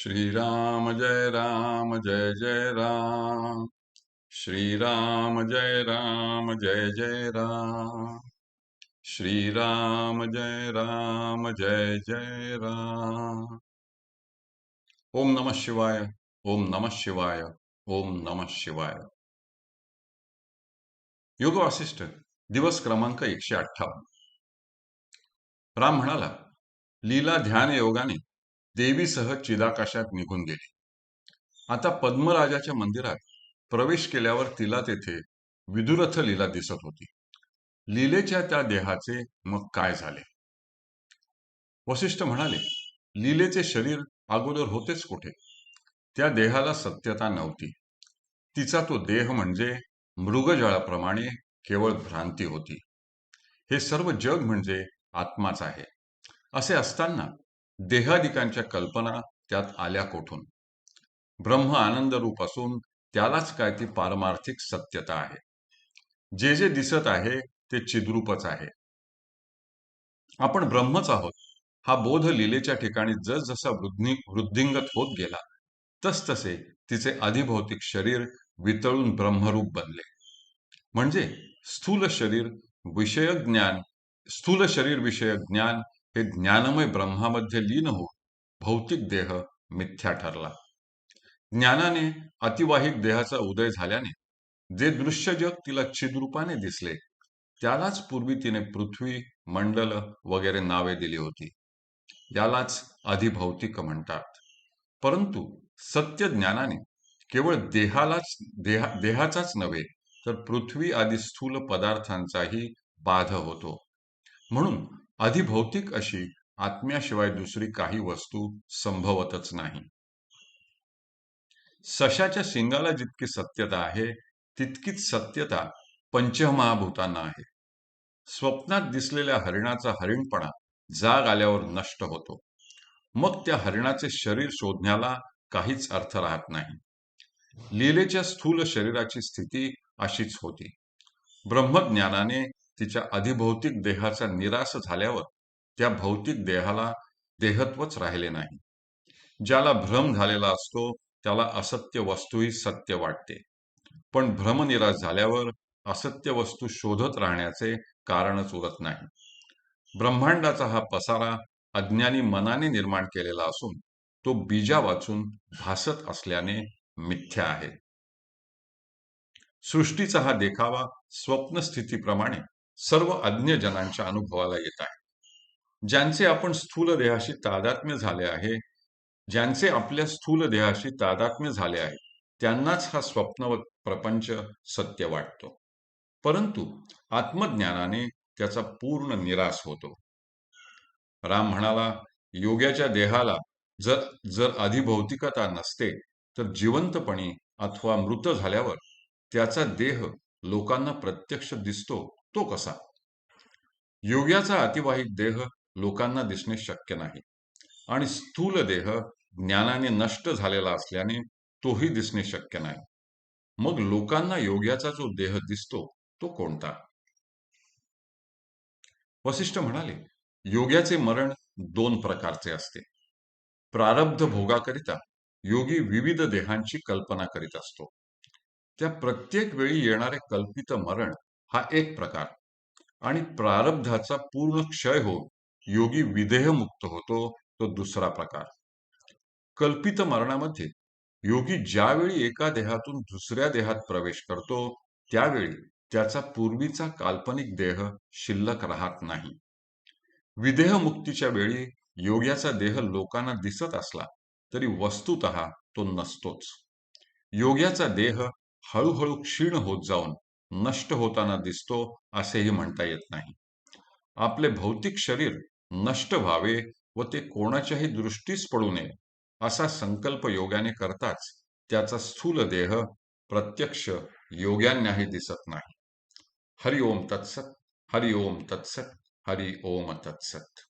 श्रीराम जय राम जय जय राम। श्रीराम जय राम जय जय राम। श्रीराम जय राम जय जय राम। ओम नमः शिवाय ओम नमः शिवाय ओम नमः शिवाय। योग वासिष्ठ दिवस क्रमांक एकशे अठ्ठावन्न। राम म्हणाला लीला ध्यान योगाने देवीसह चिदाकाशात निघून गेली. आता पद्मराजाच्या मंदिरात प्रवेश केल्यावर तिला तेथे विदुरथ लीला दिसत होती. लीलेच्या त्या देहाचे मग काय झाले? वसिष्ठ म्हणाले लीलेचे शरीर अगोदर होतेच कुठे? त्या देहाला सत्यता नव्हती. तिचा तो देह म्हणजे मृगजळाप्रमाणे केवळ भ्रांती होती. हे सर्व जग म्हणजे आत्माच आहे. असे असताना देहादिकांच्या कल्पना त्यात आल्या कोठून? ब्रह्म आनंद रूप असून त्यालाच काय ती पारमार्थिक सत्यता आहे. जे जे दिसत आहे ते चिद्रूपच आहे. आपण ब्रह्मच आहोत. हा बोध लिलेच्या ठिकाणी जसजसा वृद्धी वृद्धिंगत होत गेला तसतसे तिचे अधिभौतिक शरीर वितळून ब्रह्मरूप बनले. म्हणजे स्थूल शरीर विषयक ज्ञान स्थूल शरीर विषयक ज्ञान हे ज्ञानमय ब्रह्मामध्ये लीन होऊन भौतिक देह मिथ्या ठरला. ज्ञानाने अतिवाहिक देहाचा उदय झाल्याने जे दृश्य जग तिला छिद्रूपाने दिसले त्यालाच पूर्वी तिने पृथ्वी मंडल वगैरे नावे दिली होती. यालाच अधिभौतिक म्हणतात. परंतु सत्य ज्ञानाने केवळ देहालाच देहा देहाचाच नव्हे तर पृथ्वी आदी स्थूल पदार्थांचाही बाध होतो. म्हणून अधिभौतिक अशी आत्म्याशिवाय दुसरी काही वस्तू संभवतच नाही. सशाच्या शिंगाला जितकी सत्यता आहे तितकीच सत्यता पंचमहाभूतांना आहे. स्वप्नात दिसलेल्या हरिणाचा हरिणपणा जाग आल्यावर नष्ट होतो. मग त्या हरिणाचे शरीर शोधण्याला काहीच अर्थ राहत नाही. लीलेच्या स्थूल शरीराची स्थिती अशीच होती. ब्रह्मज्ञानाने तिच्या अधिभौतिक देहाचा निराश झाल्यावर त्या भौतिक देहाला देहत्वच राहिले नाही. ज्याला भ्रम झालेला असतो त्याला असत्य वस्तूही सत्य वाटते. पण भ्रमनिराश झाल्यावर असत्य वस्तू शोधत राहण्याचे कारणच उरत नाही. ब्रह्मांडाचा हा पसारा अज्ञानी मनाने निर्माण केलेला असून तो बीजा वाचून भासत असल्याने मिथ्या आहे. सृष्टीचा हा देखावा स्वप्न स्थितीप्रमाणे सर्व अज्ञजनांच्या अनुभवाला येत आहे. ज्यांचे आपण स्थूल देहाशी तादात्म्य झाले आहे ज्यांचे आपल्या स्थूल देहाशी तादात्म्य झाले आहे त्यांनाच हा स्वप्न प्रपंच सत्य वाटतो. परंतु आत्मज्ञानाने त्याचा पूर्ण निराश होतो. राम म्हणाला योग्याच्या देहाला जर जर अधिभौतिकता नसते तर जिवंतपणी अथवा मृत झाल्यावर त्याचा देह लोकांना प्रत्यक्ष दिसतो तो कसा? योग्याचा अतिवाहिक देह लोकांना दिसणे शक्य नाही. आणि स्थूल देह ज्ञानाने नष्ट झालेला असल्याने तोही दिसणे शक्य नाही. मग लोकांना योग्याचा जो देह दिसतो तो कोणता? वसिष्ठ म्हणाले योग्याचे मरण दोन प्रकारचे असते. प्रारब्ध भोगाकरिता योगी विविध देहांची कल्पना करीत असतो. त्या प्रत्येक वेळी येणारे कल्पित मरण हा एक प्रकार. आणि प्रारब्धाचा पूर्ण क्षय होऊन योगी विदेह मुक्त होतो तो दुसरा प्रकार. कल्पित मरणामध्ये योगी ज्यावेळी एका देहातून दुसऱ्या देहात प्रवेश करतो त्यावेळी त्याचा पूर्वीचा काल्पनिक देह शिल्लक राहत नाही. विदेह मुक्तीच्या वेळी योग्याचा देह लोकांना दिसत असला तरी वस्तुत तो नसतोच. योग्याचा देह हळूहळू क्षीण होत जाऊन नष्ट होताना दिसतो असेही म्हणता येत नाही. आपले भौतिक शरीर नष्ट व्हावे व ते कोणाच्याही दृष्टीस पडू नये असा संकल्प योग्याने करताच त्याचा स्थूल देह प्रत्यक्ष योग्यांनाही दिसत नाही. हरि ओम तत्सत हरि ओम तत्सत हरि ओम तत्सत.